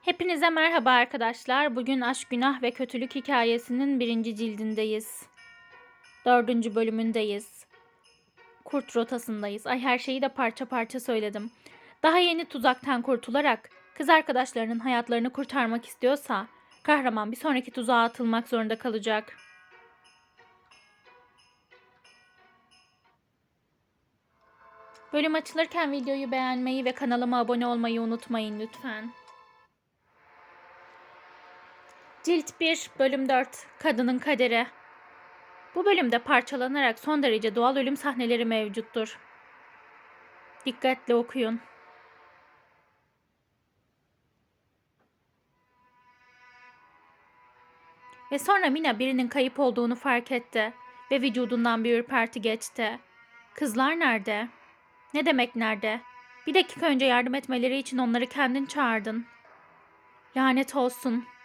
Hepinize merhaba arkadaşlar. Bugün Aşk, Günah ve Kötülük hikayesinin birinci cildindeyiz. Dördüncü bölümündeyiz. Kurt rotasındayız. Ay her şeyi de parça parça söyledim. Daha yeni tuzaktan kurtularak kız arkadaşlarının hayatlarını kurtarmak istiyorsa kahraman bir sonraki tuzağa atılmak zorunda kalacak. Bölüm açılırken videoyu beğenmeyi ve kanalıma abone olmayı unutmayın lütfen. Cilt 1, bölüm 4, Kadının Kaderi. Bu bölümde parçalanarak son derece doğal ölüm sahneleri mevcuttur. Dikkatle okuyun. Ve sonra Mina birinin kayıp olduğunu fark etti ve vücudundan bir ürperti geçti. Kızlar nerede? Ne demek nerede? Bir dakika önce yardım etmeleri için onları kendin çağırdın. Lanet olsun.''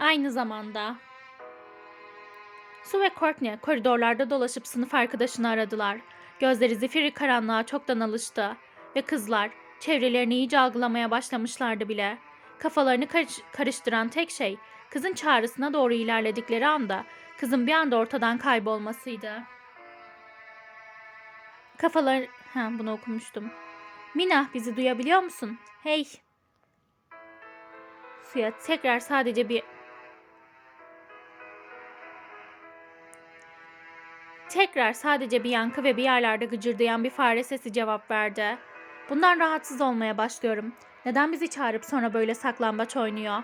Aynı zamanda Su ve Courtney koridorlarda dolaşıp sınıf arkadaşını aradılar. Gözleri zifiri karanlığa çoktan alıştı ve kızlar çevrelerini iyice algılamaya başlamışlardı bile. Kafalarını karış- karıştıran tek şey kızın çağrısına doğru ilerledikleri anda kızın bir anda ortadan kaybolmasıydı. Kafalar... Ha bunu okumuştum. Mina bizi duyabiliyor musun? Hey! Suya tekrar sadece bir Tekrar sadece bir yankı ve bir yerlerde gıcırdayan bir fare sesi cevap verdi. Bundan rahatsız olmaya başlıyorum. Neden bizi çağırıp sonra böyle saklambaç oynuyor?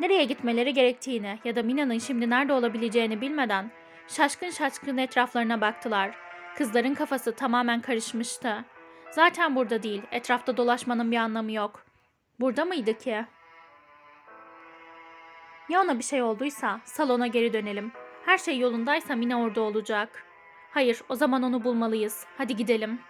Nereye gitmeleri gerektiğini ya da Mina'nın şimdi nerede olabileceğini bilmeden şaşkın şaşkın etraflarına baktılar. Kızların kafası tamamen karışmıştı. Zaten burada değil, etrafta dolaşmanın bir anlamı yok. Burada mıydı ki? Ya ona bir şey olduysa salona geri dönelim. Her şey yolundaysa Mina orada olacak.'' Hayır, o zaman onu bulmalıyız. Hadi gidelim.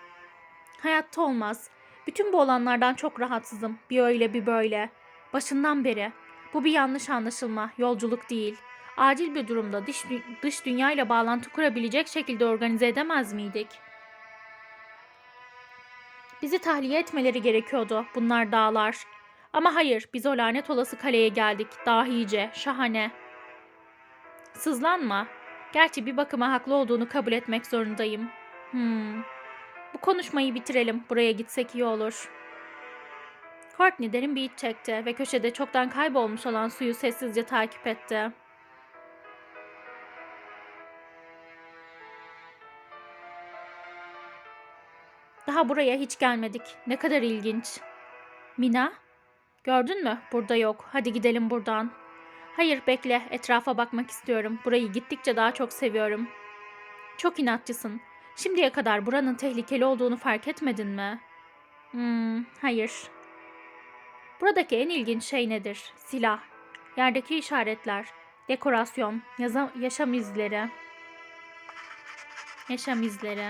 Hayatta olmaz. Bütün bu olanlardan çok rahatsızım. Bir öyle bir böyle. Başından beri. Bu bir yanlış anlaşılma, yolculuk değil. Acil bir durumda dış, dış dünyayla bağlantı kurabilecek şekilde organize edemez miydik? Bizi tahliye etmeleri gerekiyordu. Bunlar dağlar. Ama hayır, biz o lanet olası kaleye geldik. Dahice, şahane. Sızlanma. Gerçi bir bakıma haklı olduğunu kabul etmek zorundayım. Hmm. Bu konuşmayı bitirelim. Buraya gitsek iyi olur. Courtney derin bir iç çekti ve köşede çoktan kaybolmuş olan suyu sessizce takip etti. Daha buraya hiç gelmedik. Ne kadar ilginç. Mina? Gördün mü? Burada yok. Hadi gidelim buradan. Hayır bekle, etrafa bakmak istiyorum. Burayı gittikçe daha çok seviyorum. Çok inatçısın. Şimdiye kadar buranın tehlikeli olduğunu fark etmedin mi? Hmm, hayır. Buradaki en ilginç şey nedir? Silah, yerdeki işaretler, dekorasyon, yaza, yaşam izleri. Yaşam izleri.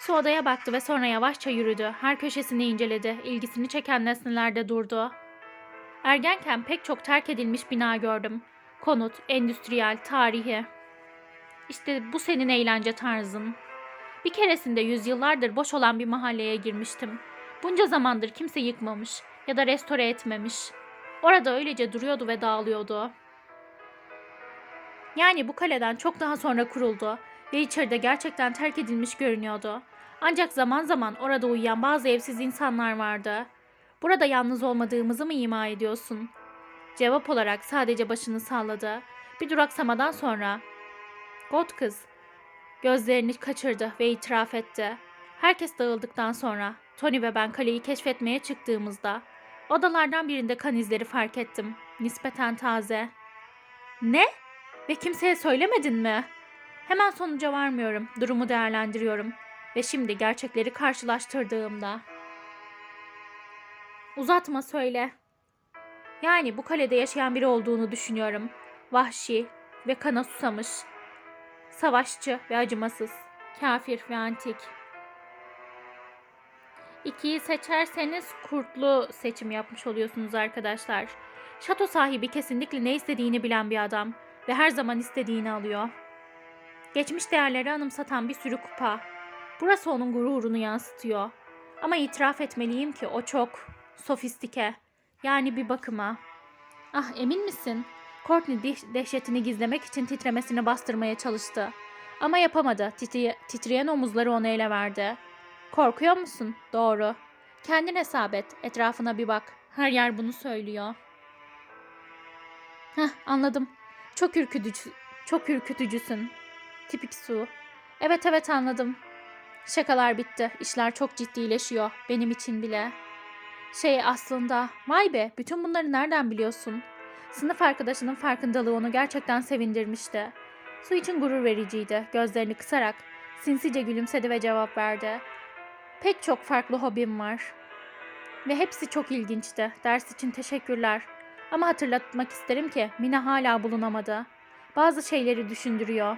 Su odaya baktı ve sonra yavaşça yürüdü. Her köşesini inceledi. İlgisini çeken nesnelerde durdu. Ergenken pek çok terk edilmiş bina gördüm. Konut, endüstriyel, tarihi. İşte bu senin eğlence tarzın. Bir keresinde yüzyıllardır boş olan bir mahalleye girmiştim. Bunca zamandır kimse yıkmamış ya da restore etmemiş. Orada öylece duruyordu ve dağılıyordu. Yani bu kaleden çok daha sonra kuruldu ve içeride gerçekten terk edilmiş görünüyordu. Ancak zaman zaman orada uyuyan bazı evsiz insanlar vardı. Burada yalnız olmadığımızı mı ima ediyorsun? Cevap olarak sadece başını salladı. Bir duraksamadan sonra Got kız gözlerini kaçırdı ve itiraf etti. Herkes dağıldıktan sonra Tony ve ben kaleyi keşfetmeye çıktığımızda odalardan birinde kan izleri fark ettim. Nispeten taze. Ne? Ve kimseye söylemedin mi? Hemen sonuca varmıyorum. Durumu değerlendiriyorum. Ve şimdi gerçekleri karşılaştırdığımda Uzatma söyle. Yani bu kalede yaşayan biri olduğunu düşünüyorum. Vahşi ve kana susamış. Savaşçı ve acımasız. Kafir ve antik. İkiyi seçerseniz kurtlu seçim yapmış oluyorsunuz arkadaşlar. Şato sahibi kesinlikle ne istediğini bilen bir adam ve her zaman istediğini alıyor. Geçmiş değerleri anımsatan bir sürü kupa. Burası onun gururunu yansıtıyor. Ama itiraf etmeliyim ki o çok sofistike. Yani bir bakıma. Ah emin misin? Courtney deh- dehşetini gizlemek için titremesini bastırmaya çalıştı. Ama yapamadı. Titriye- titreyen omuzları onu ele verdi. Korkuyor musun? Doğru. Kendin hesap et. Etrafına bir bak. Her yer bunu söylüyor. Heh anladım. Çok ürkütücü, çok ürkütücüsün. Tipik su. Evet evet anladım. Şakalar bitti. İşler çok ciddileşiyor. Benim için bile. Şey aslında, vay be bütün bunları nereden biliyorsun? Sınıf arkadaşının farkındalığı onu gerçekten sevindirmişti. Su için gurur vericiydi. Gözlerini kısarak sinsice gülümsedi ve cevap verdi. Pek çok farklı hobim var. Ve hepsi çok ilginçti. Ders için teşekkürler. Ama hatırlatmak isterim ki Mina hala bulunamadı. Bazı şeyleri düşündürüyor.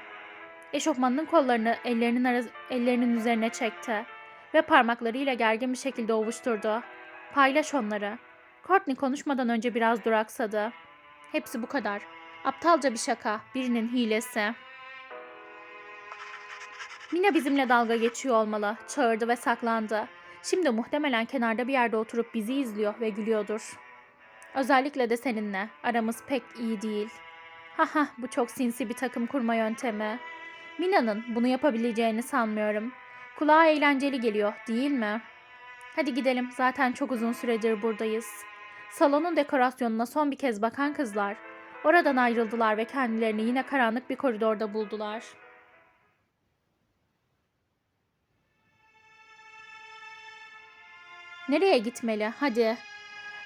Eşofmanının kollarını ellerinin, ellerinin üzerine çekti ve parmaklarıyla gergin bir şekilde ovuşturdu. Paylaş onları. Courtney konuşmadan önce biraz duraksadı. Hepsi bu kadar. Aptalca bir şaka, birinin hilesi. Mina bizimle dalga geçiyor olmalı. Çağırdı ve saklandı. Şimdi muhtemelen kenarda bir yerde oturup bizi izliyor ve gülüyordur. Özellikle de seninle. Aramız pek iyi değil. Haha bu çok sinsi bir takım kurma yöntemi. Mina'nın bunu yapabileceğini sanmıyorum. Kulağa eğlenceli geliyor, değil mi? Hadi gidelim. Zaten çok uzun süredir buradayız. Salonun dekorasyonuna son bir kez bakan kızlar oradan ayrıldılar ve kendilerini yine karanlık bir koridorda buldular. Nereye gitmeli? Hadi.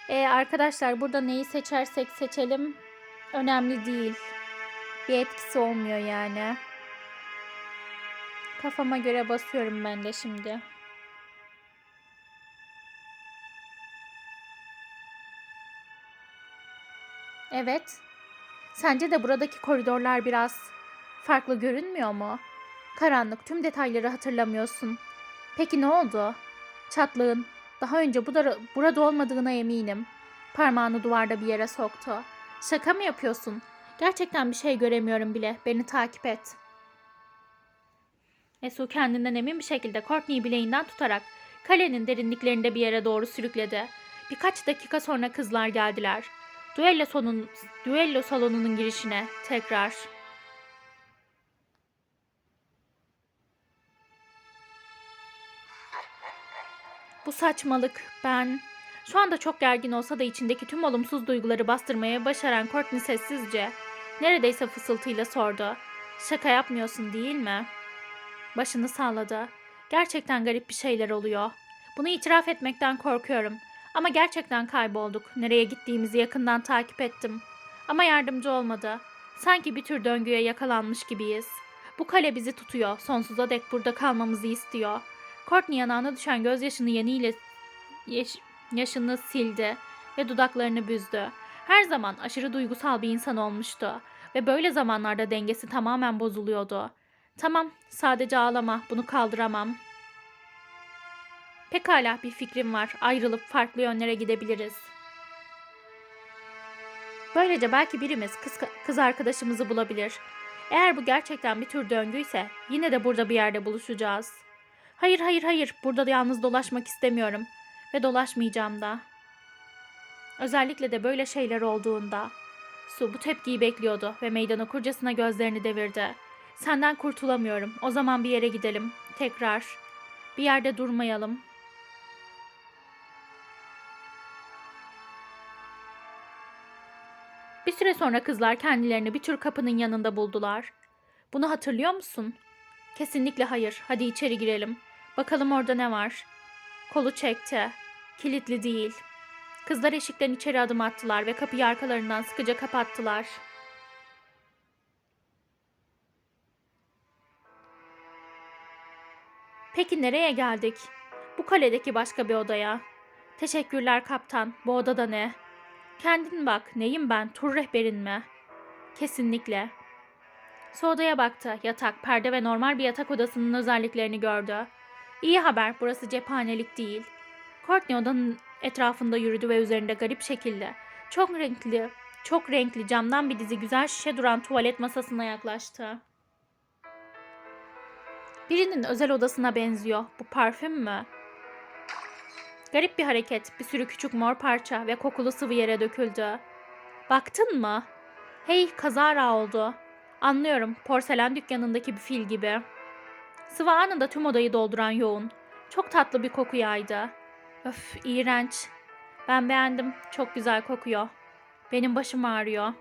Ee, arkadaşlar burada neyi seçersek seçelim önemli değil. Bir etkisi olmuyor yani. Kafama göre basıyorum ben de şimdi. Evet. Sence de buradaki koridorlar biraz farklı görünmüyor mu? Karanlık, tüm detayları hatırlamıyorsun. Peki ne oldu? Çatlığın daha önce bu da, burada olmadığına eminim. Parmağını duvarda bir yere soktu. Şaka mı yapıyorsun? Gerçekten bir şey göremiyorum bile. Beni takip et. Esu kendinden emin bir şekilde Courtney'i bileğinden tutarak kalenin derinliklerinde bir yere doğru sürükledi. Birkaç dakika sonra kızlar geldiler. Düello, sonun, düello salonunun girişine tekrar. Bu saçmalık. Ben şu anda çok gergin olsa da içindeki tüm olumsuz duyguları bastırmaya başaran Courtney sessizce, neredeyse fısıltıyla sordu. Şaka yapmıyorsun değil mi? Başını salladı. Gerçekten garip bir şeyler oluyor. Bunu itiraf etmekten korkuyorum. Ama gerçekten kaybolduk. Nereye gittiğimizi yakından takip ettim. Ama yardımcı olmadı. Sanki bir tür döngüye yakalanmış gibiyiz. Bu kale bizi tutuyor. Sonsuza dek burada kalmamızı istiyor. Courtney yanağına düşen gözyaşını yeniyle yaş- yaşını sildi ve dudaklarını büzdü. Her zaman aşırı duygusal bir insan olmuştu ve böyle zamanlarda dengesi tamamen bozuluyordu. Tamam, sadece ağlama, bunu kaldıramam. Pekala bir fikrim var. Ayrılıp farklı yönlere gidebiliriz. Böylece belki birimiz kız, kız arkadaşımızı bulabilir. Eğer bu gerçekten bir tür döngüyse yine de burada bir yerde buluşacağız. Hayır hayır hayır burada da yalnız dolaşmak istemiyorum. Ve dolaşmayacağım da. Özellikle de böyle şeyler olduğunda. Su bu tepkiyi bekliyordu ve meydan okurcasına gözlerini devirdi. Senden kurtulamıyorum. O zaman bir yere gidelim. Tekrar. Bir yerde durmayalım. Süre sonra kızlar kendilerini bir tür kapının yanında buldular. Bunu hatırlıyor musun? Kesinlikle hayır. Hadi içeri girelim. Bakalım orada ne var. Kolu çekti. Kilitli değil. Kızlar eşikten içeri adım attılar ve kapıyı arkalarından sıkıca kapattılar. Peki nereye geldik? Bu kaledeki başka bir odaya. Teşekkürler kaptan. Bu odada ne? Kendin bak. Neyim ben? Tur rehberin mi? Kesinlikle. Su odaya baktı. Yatak, perde ve normal bir yatak odasının özelliklerini gördü. İyi haber. Burası cephanelik değil. Courtney odanın etrafında yürüdü ve üzerinde garip şekilde çok renkli, çok renkli camdan bir dizi güzel şişe duran tuvalet masasına yaklaştı. Birinin özel odasına benziyor. Bu parfüm mü? Garip bir hareket. Bir sürü küçük mor parça ve kokulu sıvı yere döküldü. Baktın mı? Hey, kazara oldu. Anlıyorum. Porselen dükkanındaki bir fil gibi. Sıvı anında tüm odayı dolduran yoğun. Çok tatlı bir koku yaydı. Öf, iğrenç. Ben beğendim. Çok güzel kokuyor. Benim başım ağrıyor.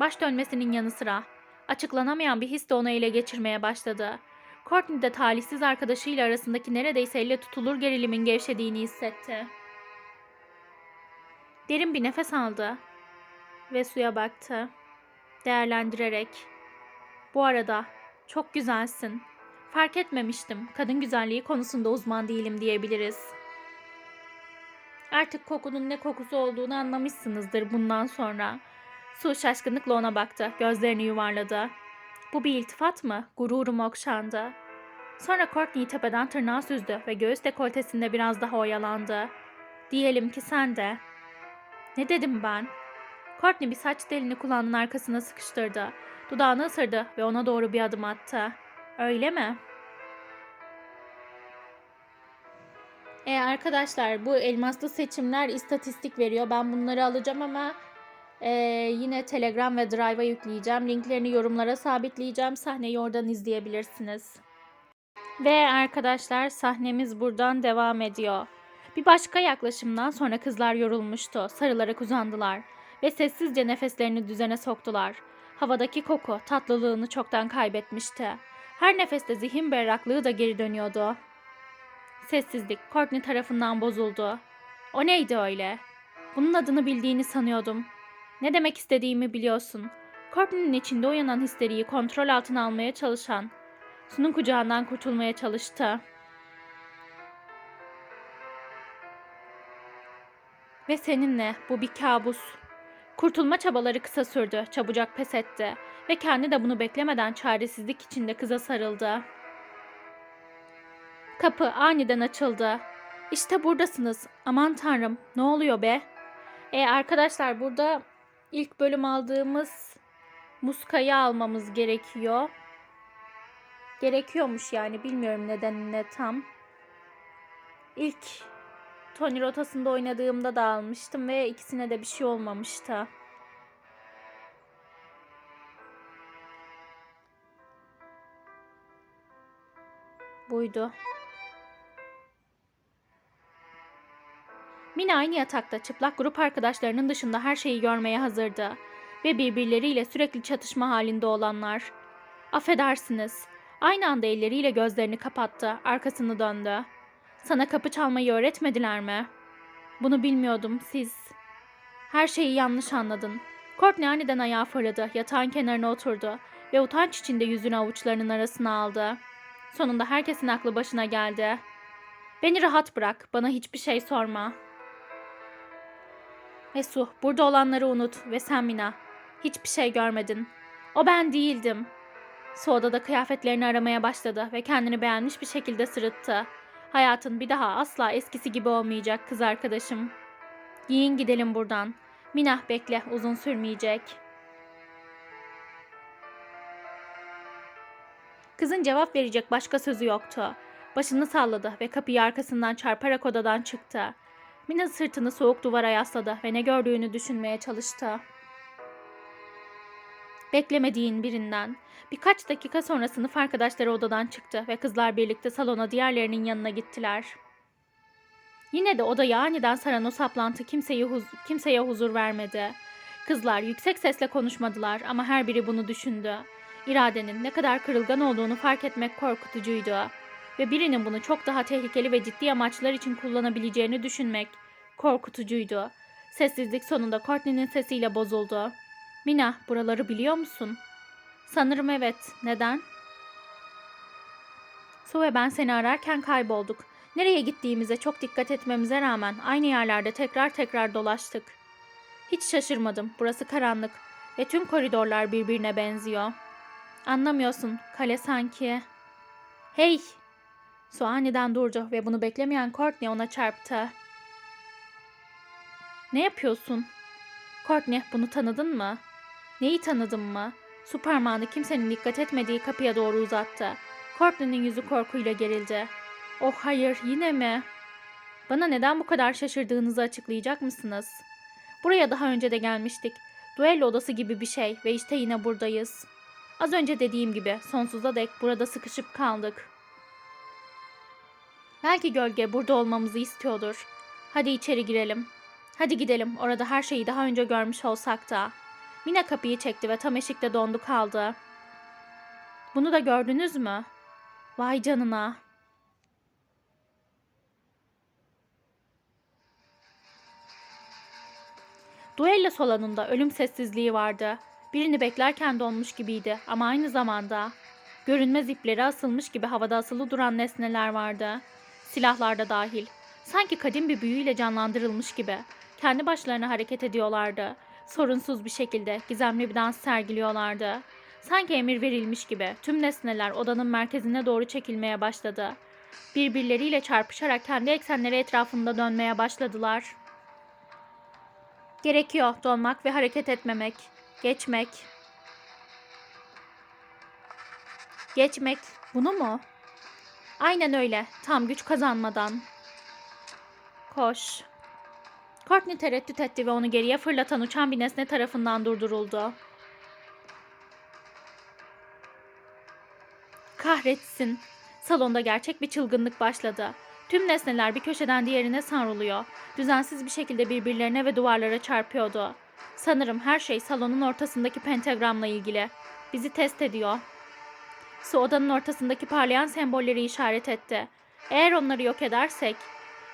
Baş dönmesinin yanı sıra açıklanamayan bir his de onu ele geçirmeye başladı. Courtney de talihsiz arkadaşıyla arasındaki neredeyse elle tutulur gerilimin gevşediğini hissetti. Derin bir nefes aldı ve suya baktı. Değerlendirerek. Bu arada çok güzelsin. Fark etmemiştim. Kadın güzelliği konusunda uzman değilim diyebiliriz. Artık kokunun ne kokusu olduğunu anlamışsınızdır bundan sonra. Su şaşkınlıkla ona baktı. Gözlerini yuvarladı. Bu bir iltifat mı? Gururum okşandı. Sonra Courtney'i tepeden tırnağa süzdü ve göğüs dekoltesinde biraz daha oyalandı. Diyelim ki sen de. Ne dedim ben? Courtney bir saç telini kulağının arkasına sıkıştırdı. Dudağını ısırdı ve ona doğru bir adım attı. Öyle mi? E arkadaşlar bu elmaslı seçimler istatistik veriyor. Ben bunları alacağım ama e, yine Telegram ve Drive'a yükleyeceğim. Linklerini yorumlara sabitleyeceğim. Sahneyi oradan izleyebilirsiniz. Ve arkadaşlar sahnemiz buradan devam ediyor. Bir başka yaklaşımdan sonra kızlar yorulmuştu. Sarılarak uzandılar ve sessizce nefeslerini düzene soktular. Havadaki koku tatlılığını çoktan kaybetmişti. Her nefeste zihin berraklığı da geri dönüyordu. Sessizlik Courtney tarafından bozuldu. O neydi öyle? Bunun adını bildiğini sanıyordum. Ne demek istediğimi biliyorsun. Courtney'nin içinde uyanan histeriyi kontrol altına almaya çalışan, Su'nun kucağından kurtulmaya çalıştı. Ve seninle bu bir kabus. Kurtulma çabaları kısa sürdü, çabucak pes etti ve kendi de bunu beklemeden çaresizlik içinde kıza sarıldı. Kapı aniden açıldı. İşte buradasınız. Aman tanrım, ne oluyor be? E arkadaşlar burada ilk bölüm aldığımız muskayı almamız gerekiyor. Gerekiyormuş yani bilmiyorum nedenine tam. İlk Tony rotasında oynadığımda da almıştım ve ikisine de bir şey olmamıştı. Buydu. Mina aynı yatakta çıplak grup arkadaşlarının dışında her şeyi görmeye hazırdı. Ve birbirleriyle sürekli çatışma halinde olanlar. Affedersiniz. Aynı anda elleriyle gözlerini kapattı, arkasını döndü. Sana kapı çalmayı öğretmediler mi? Bunu bilmiyordum, siz. Her şeyi yanlış anladın. Courtney aniden ayağa fırladı, yatağın kenarına oturdu ve utanç içinde yüzünü avuçlarının arasına aldı. Sonunda herkesin aklı başına geldi. Beni rahat bırak, bana hiçbir şey sorma. Esu, burada olanları unut ve sen Mina. Hiçbir şey görmedin. O ben değildim. Su da kıyafetlerini aramaya başladı ve kendini beğenmiş bir şekilde sırıttı. Hayatın bir daha asla eskisi gibi olmayacak kız arkadaşım. Giyin gidelim buradan. Minah bekle uzun sürmeyecek. Kızın cevap verecek başka sözü yoktu. Başını salladı ve kapıyı arkasından çarparak odadan çıktı. Mina sırtını soğuk duvara yasladı ve ne gördüğünü düşünmeye çalıştı. Beklemediğin birinden. Birkaç dakika sonra sınıf arkadaşları odadan çıktı ve kızlar birlikte salona diğerlerinin yanına gittiler. Yine de odayı aniden saran o saplantı kimseye, huz- kimseye huzur vermedi. Kızlar yüksek sesle konuşmadılar ama her biri bunu düşündü. İradenin ne kadar kırılgan olduğunu fark etmek korkutucuydu. Ve birinin bunu çok daha tehlikeli ve ciddi amaçlar için kullanabileceğini düşünmek korkutucuydu. Sessizlik sonunda Courtney'nin sesiyle bozuldu. Mina, buraları biliyor musun? Sanırım evet. Neden? Su ve ben seni ararken kaybolduk. Nereye gittiğimize çok dikkat etmemize rağmen aynı yerlerde tekrar tekrar dolaştık. Hiç şaşırmadım. Burası karanlık ve tüm koridorlar birbirine benziyor. Anlamıyorsun. Kale sanki... Hey! Su aniden durdu ve bunu beklemeyen Courtney ona çarptı. Ne yapıyorsun? Courtney bunu tanıdın mı? Neyi tanıdın mı? Su parmağını kimsenin dikkat etmediği kapıya doğru uzattı. Courtney'nin yüzü korkuyla gerildi. Oh hayır yine mi? Bana neden bu kadar şaşırdığınızı açıklayacak mısınız? Buraya daha önce de gelmiştik. Duello odası gibi bir şey ve işte yine buradayız. Az önce dediğim gibi sonsuza dek burada sıkışıp kaldık. Belki gölge burada olmamızı istiyordur. Hadi içeri girelim. Hadi gidelim. Orada her şeyi daha önce görmüş olsak da. Mina kapıyı çekti ve tam eşikte dondu kaldı. Bunu da gördünüz mü? Vay canına. Duello salonunda ölüm sessizliği vardı. Birini beklerken donmuş gibiydi ama aynı zamanda görünmez ipleri asılmış gibi havada asılı duran nesneler vardı. Silahlar da dahil. Sanki kadim bir büyüyle canlandırılmış gibi. Kendi başlarına hareket ediyorlardı. Sorunsuz bir şekilde gizemli bir dans sergiliyorlardı. Sanki emir verilmiş gibi tüm nesneler odanın merkezine doğru çekilmeye başladı. Birbirleriyle çarpışarak kendi eksenleri etrafında dönmeye başladılar. Gerekiyor donmak ve hareket etmemek. Geçmek. Geçmek. Bunu mu? Aynen öyle. Tam güç kazanmadan. Koş. Courtney tereddüt etti ve onu geriye fırlatan uçan bir nesne tarafından durduruldu. Kahretsin. Salonda gerçek bir çılgınlık başladı. Tüm nesneler bir köşeden diğerine savruluyor. Düzensiz bir şekilde birbirlerine ve duvarlara çarpıyordu. Sanırım her şey salonun ortasındaki pentagramla ilgili. Bizi test ediyor. Su odanın ortasındaki parlayan sembolleri işaret etti. Eğer onları yok edersek...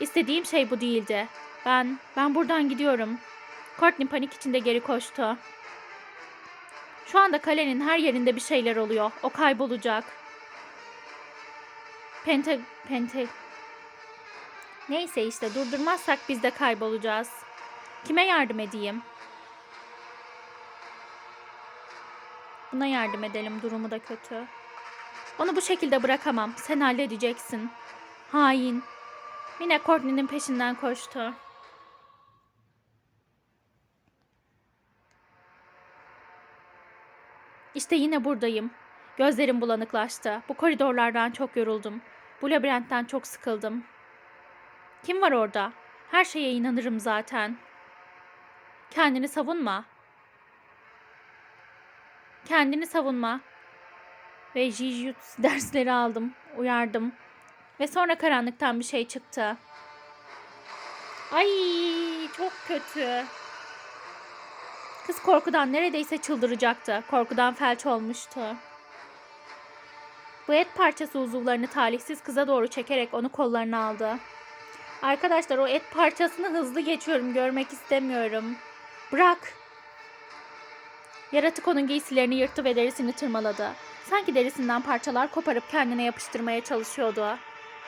istediğim şey bu değildi. Ben, ben buradan gidiyorum. Courtney panik içinde geri koştu. Şu anda kalenin her yerinde bir şeyler oluyor. O kaybolacak. Pente, pente... Neyse işte durdurmazsak biz de kaybolacağız. Kime yardım edeyim? Buna yardım edelim durumu da kötü. Onu bu şekilde bırakamam. Sen halledeceksin. Hain. Mine Courtney'nin peşinden koştu. İşte yine buradayım. Gözlerim bulanıklaştı. Bu koridorlardan çok yoruldum. Bu labirentten çok sıkıldım. Kim var orada? Her şeye inanırım zaten. Kendini savunma. Kendini savunma. Ve Jijutsu dersleri aldım. Uyardım. Ve sonra karanlıktan bir şey çıktı. Ay çok kötü. Kız korkudan neredeyse çıldıracaktı. Korkudan felç olmuştu. Bu et parçası uzuvlarını talihsiz kıza doğru çekerek onu kollarına aldı. Arkadaşlar o et parçasını hızlı geçiyorum. Görmek istemiyorum. Bırak. Yaratık onun giysilerini yırttı ve derisini tırmaladı. Sanki derisinden parçalar koparıp kendine yapıştırmaya çalışıyordu.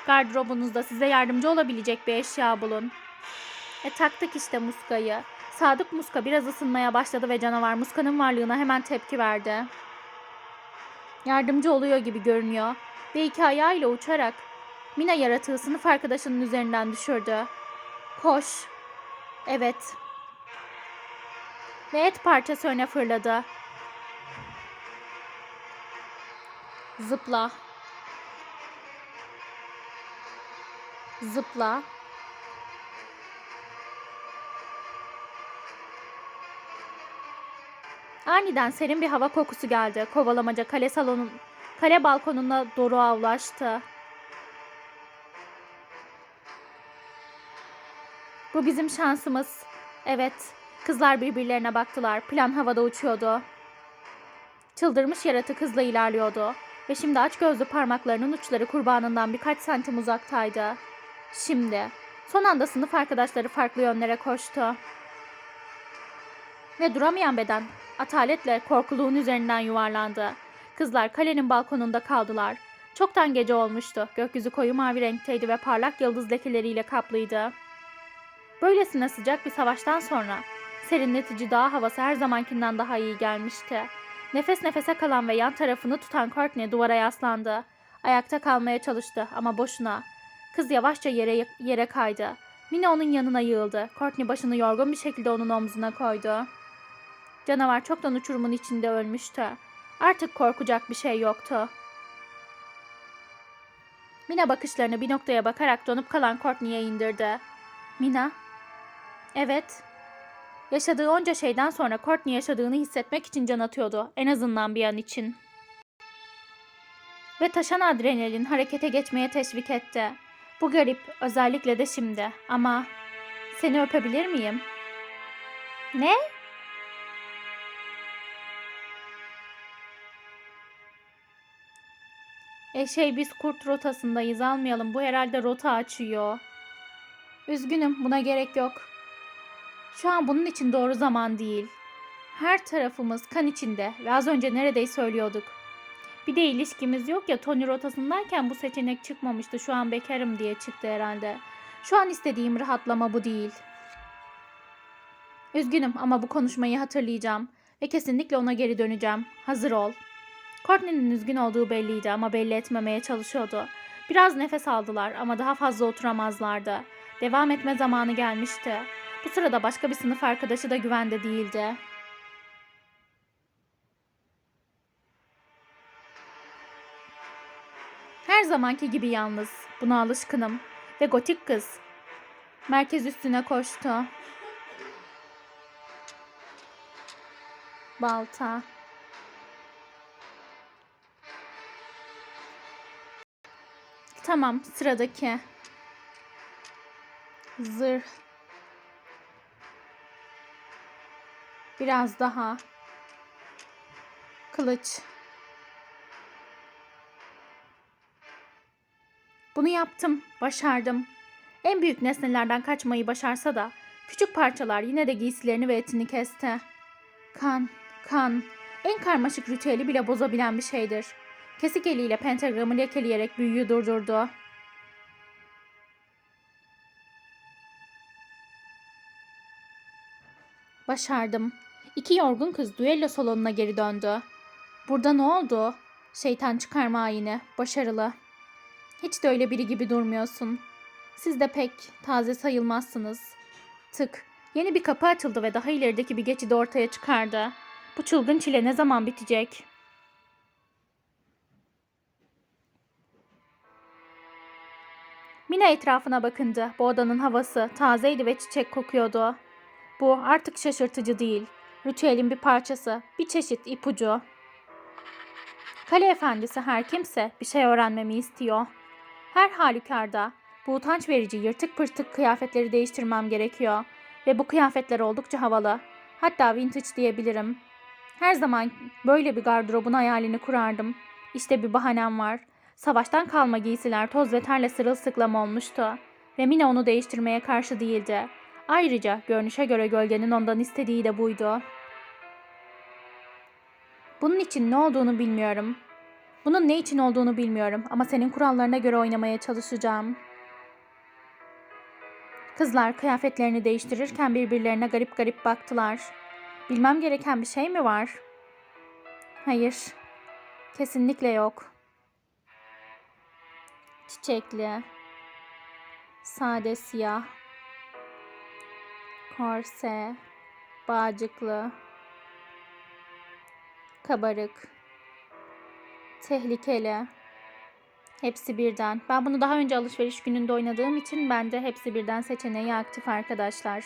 Gardırobunuzda size yardımcı olabilecek bir eşya bulun. E taktık işte muskayı. Sadık muska biraz ısınmaya başladı ve canavar muskanın varlığına hemen tepki verdi. Yardımcı oluyor gibi görünüyor ve iki ayağıyla uçarak Mina yaratığı sınıf arkadaşının üzerinden düşürdü. Koş. Evet. Ve et parçası öne fırladı. Zıpla. Zıpla. Aniden serin bir hava kokusu geldi. Kovalamaca kale salonun kale balkonuna doğru ulaştı. Bu bizim şansımız. Evet. Kızlar birbirlerine baktılar. Plan havada uçuyordu. Çıldırmış yaratık hızla ilerliyordu. Ve şimdi aç gözlü parmaklarının uçları kurbanından birkaç santim uzaktaydı. Şimdi. Son anda sınıf arkadaşları farklı yönlere koştu. Ve duramayan beden ataletle korkuluğun üzerinden yuvarlandı. Kızlar kalenin balkonunda kaldılar. Çoktan gece olmuştu. Gökyüzü koyu mavi renkteydi ve parlak yıldız lekeleriyle kaplıydı. Böylesine sıcak bir savaştan sonra serinletici dağ havası her zamankinden daha iyi gelmişti. Nefes nefese kalan ve yan tarafını tutan Courtney duvara yaslandı. Ayakta kalmaya çalıştı ama boşuna. Kız yavaşça yere, yere kaydı. Mine onun yanına yığıldı. Courtney başını yorgun bir şekilde onun omzuna koydu. Canavar çoktan uçurumun içinde ölmüştü. Artık korkacak bir şey yoktu. Mina bakışlarını bir noktaya bakarak donup kalan Courtney'e indirdi. Mina? Evet. Yaşadığı onca şeyden sonra Courtney yaşadığını hissetmek için can atıyordu. En azından bir an için. Ve taşan adrenalin harekete geçmeye teşvik etti. Bu garip, özellikle de şimdi. Ama seni öpebilir miyim? Ne? E şey biz kurt rotasındayız almayalım. Bu herhalde rota açıyor. Üzgünüm buna gerek yok. Şu an bunun için doğru zaman değil. Her tarafımız kan içinde ve az önce neredeyi söylüyorduk. Bir de ilişkimiz yok ya Tony rotasındayken bu seçenek çıkmamıştı. Şu an bekarım diye çıktı herhalde. Şu an istediğim rahatlama bu değil. Üzgünüm ama bu konuşmayı hatırlayacağım ve kesinlikle ona geri döneceğim. Hazır ol. Courtney'nin üzgün olduğu belliydi ama belli etmemeye çalışıyordu. Biraz nefes aldılar ama daha fazla oturamazlardı. Devam etme zamanı gelmişti. Bu sırada başka bir sınıf arkadaşı da güvende değildi. Her zamanki gibi yalnız. Buna alışkınım. Ve gotik kız. Merkez üstüne koştu. Balta. Tamam, sıradaki. Zırh. Biraz daha. Kılıç. Bunu yaptım, başardım. En büyük nesnelerden kaçmayı başarsa da küçük parçalar yine de giysilerini ve etini kesti. Kan, kan. En karmaşık ritüeli bile bozabilen bir şeydir. Kesik eliyle pentagramı lekeleyerek büyüyü durdurdu. Başardım. İki yorgun kız düello salonuna geri döndü. Burada ne oldu? Şeytan çıkarma ayini. Başarılı. Hiç de öyle biri gibi durmuyorsun. Siz de pek taze sayılmazsınız. Tık. Yeni bir kapı açıldı ve daha ilerideki bir geçidi ortaya çıkardı. Bu çılgın çile ne zaman bitecek? Mina etrafına bakındı. Bu odanın havası tazeydi ve çiçek kokuyordu. Bu artık şaşırtıcı değil. Ritüelin bir parçası, bir çeşit ipucu. Kale efendisi her kimse bir şey öğrenmemi istiyor. Her halükarda bu utanç verici yırtık pırtık kıyafetleri değiştirmem gerekiyor. Ve bu kıyafetler oldukça havalı. Hatta vintage diyebilirim. Her zaman böyle bir gardırobun hayalini kurardım. İşte bir bahanem var. Savaştan kalma giysiler toz ve terle sırılsıklam olmuştu. Ve Mina onu değiştirmeye karşı değildi. Ayrıca görünüşe göre gölgenin ondan istediği de buydu. Bunun için ne olduğunu bilmiyorum. Bunun ne için olduğunu bilmiyorum ama senin kurallarına göre oynamaya çalışacağım. Kızlar kıyafetlerini değiştirirken birbirlerine garip garip baktılar. Bilmem gereken bir şey mi var? Hayır. Kesinlikle yok. Çiçekli. Sade siyah. Korse. Bağcıklı. Kabarık. Tehlikeli. Hepsi birden. Ben bunu daha önce alışveriş gününde oynadığım için bende hepsi birden seçeneği aktif arkadaşlar.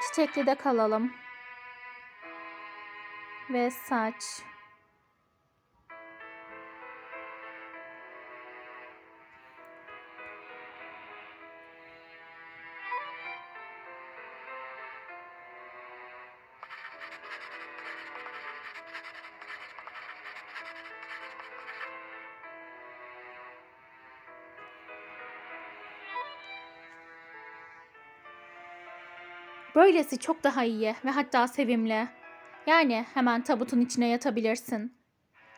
Çiçekli de kalalım. Ve saç. Böylesi çok daha iyi ve hatta sevimli. Yani hemen tabutun içine yatabilirsin.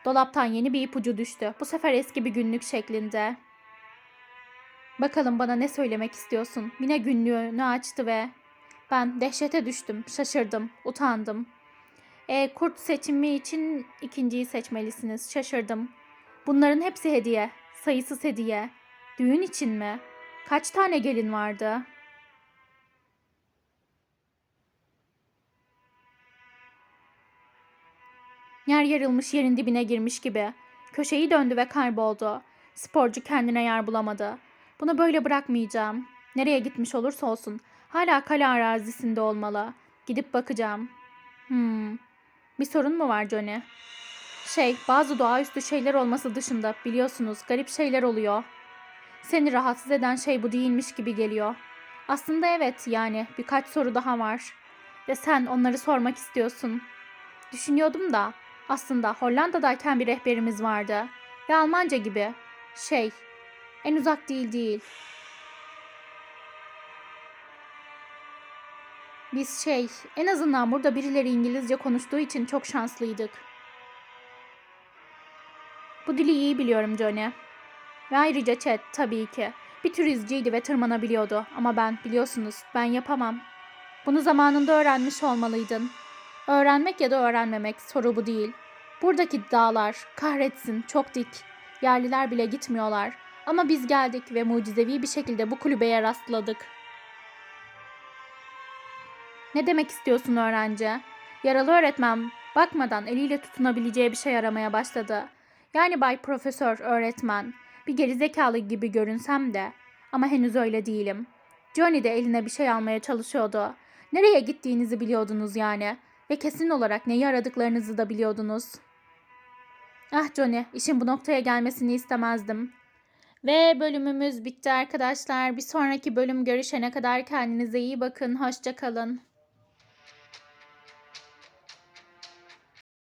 Dolaptan yeni bir ipucu düştü. Bu sefer eski bir günlük şeklinde. Bakalım bana ne söylemek istiyorsun? Mine günlüğünü açtı ve ben dehşete düştüm, şaşırdım, utandım. E, kurt seçimi için ikinciyi seçmelisiniz. Şaşırdım. Bunların hepsi hediye. Sayısız hediye. Düğün için mi? Kaç tane gelin vardı?'' Yer yarılmış yerin dibine girmiş gibi. Köşeyi döndü ve kayboldu. Sporcu kendine yer bulamadı. Bunu böyle bırakmayacağım. Nereye gitmiş olursa olsun. Hala kale arazisinde olmalı. Gidip bakacağım. Hmm. Bir sorun mu var Johnny? Şey, bazı doğaüstü şeyler olması dışında biliyorsunuz garip şeyler oluyor. Seni rahatsız eden şey bu değilmiş gibi geliyor. Aslında evet yani birkaç soru daha var. Ve sen onları sormak istiyorsun. Düşünüyordum da aslında Hollanda'dayken bir rehberimiz vardı. Ve Almanca gibi. Şey, en uzak değil değil. Biz şey, en azından burada birileri İngilizce konuştuğu için çok şanslıydık. Bu dili iyi biliyorum Johnny. Ve ayrıca Chet tabii ki. Bir tür izciydi ve tırmanabiliyordu. Ama ben biliyorsunuz ben yapamam. Bunu zamanında öğrenmiş olmalıydın. Öğrenmek ya da öğrenmemek soru bu değil. Buradaki dağlar kahretsin çok dik. Yerliler bile gitmiyorlar. Ama biz geldik ve mucizevi bir şekilde bu kulübeye rastladık. Ne demek istiyorsun öğrenci? Yaralı öğretmen bakmadan eliyle tutunabileceği bir şey aramaya başladı. Yani bay profesör öğretmen. Bir gerizekalı gibi görünsem de ama henüz öyle değilim. Johnny de eline bir şey almaya çalışıyordu. Nereye gittiğinizi biliyordunuz yani. Ve kesin olarak neyi aradıklarınızı da biliyordunuz. Ah Johnny, işin bu noktaya gelmesini istemezdim. Ve bölümümüz bitti arkadaşlar. Bir sonraki bölüm görüşene kadar kendinize iyi bakın. Hoşça kalın.